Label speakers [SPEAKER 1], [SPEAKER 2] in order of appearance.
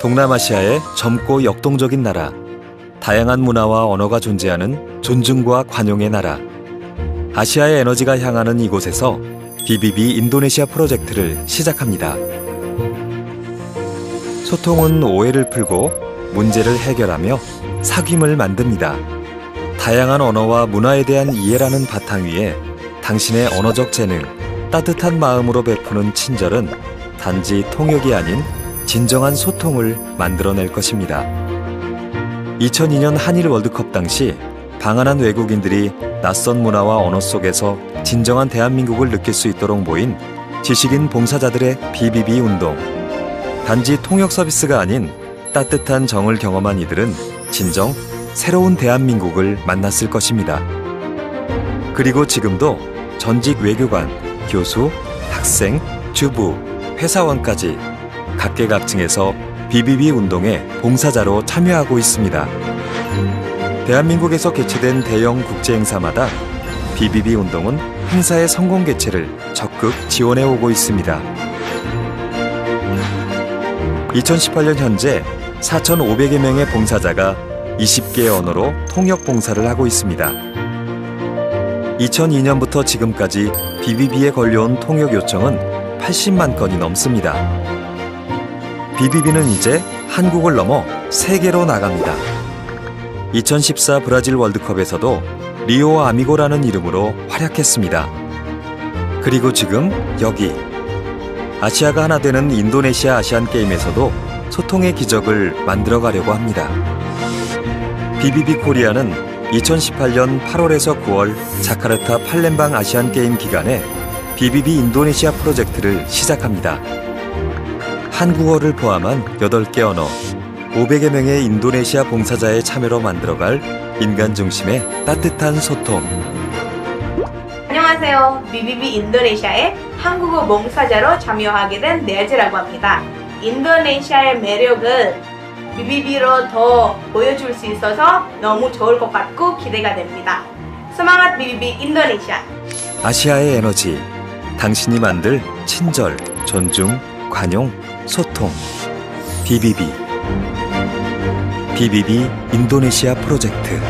[SPEAKER 1] 동남아시아의 젊고 역동적인 나라, 다양한 문화와 언어가 존재하는 존중과 관용의 나라. 아시아의 에너지가 향하는 이곳에서 BBB 인도네시아 프로젝트를 시작합니다. 소통은 오해를 풀고 문제를 해결하며 사귐을 만듭니다. 다양한 언어와 문화에 대한 이해라는 바탕 위에 당신의 언어적 재능, 따뜻한 마음으로 베푸는 친절은 단지 통역이 아닌 진정한 소통을 만들어낼 것입니다. 2002년 한일 월드컵 당시 방한한 외국인들이 낯선 문화와 언어 속에서 진정한 대한민국을 느낄 수 있도록 모인 지식인 봉사자들의 BBB 운동. 단지 통역 서비스가 아닌 따뜻한 정을 경험한 이들은 진정 새로운 대한민국을 만났을 것입니다. 그리고 지금도 전직 외교관, 교수, 학생, 주부, 회사원까지 각계각층에서 BBB 운동에 봉사자로 참여하고 있습니다. 대한민국에서 개최된 대형 국제 행사마다 BBB 운동은 행사의 성공 개최를 적극 지원해 오고 있습니다. 2018년 현재 4,500여 명의 봉사자가 20개 언어로 통역 봉사를 하고 있습니다. 2002년부터 지금까지 BBB에 걸려온 통역 요청은 80만 건이 넘습니다. BBB는 이제 한국을 넘어 세계로 나갑니다. 2014 브라질 월드컵에서도 리오 아미고라는 이름으로 활약했습니다. 그리고 지금 여기 아시아가 하나 되는 인도네시아 아시안 게임에서도 소통의 기적을 만들어 가려고 합니다. BBB 코리아는 2018년 8월에서 9월 자카르타 팔렘방 아시안 게임 기간에 BBB 인도네시아 프로젝트를 시작합니다. 한국어를 포함한 8개 언어, 500여 명의 인도네시아 봉사자의 참여로 만들어갈 인간 중심의 따뜻한 소통.
[SPEAKER 2] 안녕하세요. BBB 인도네시아의 한국어 봉사자로 참여하게 된 네즈라고 합니다. 인도네시아의 매력을 BBB로 더 보여줄 수 있어서 너무 좋을 것 같고 기대가 됩니다. 스마트 BBB 인도네시아.
[SPEAKER 1] 아시아의 에너지. 당신이 만들 친절, 존중, 관용, 소통. BBB. BBB 인도네시아 프로젝트.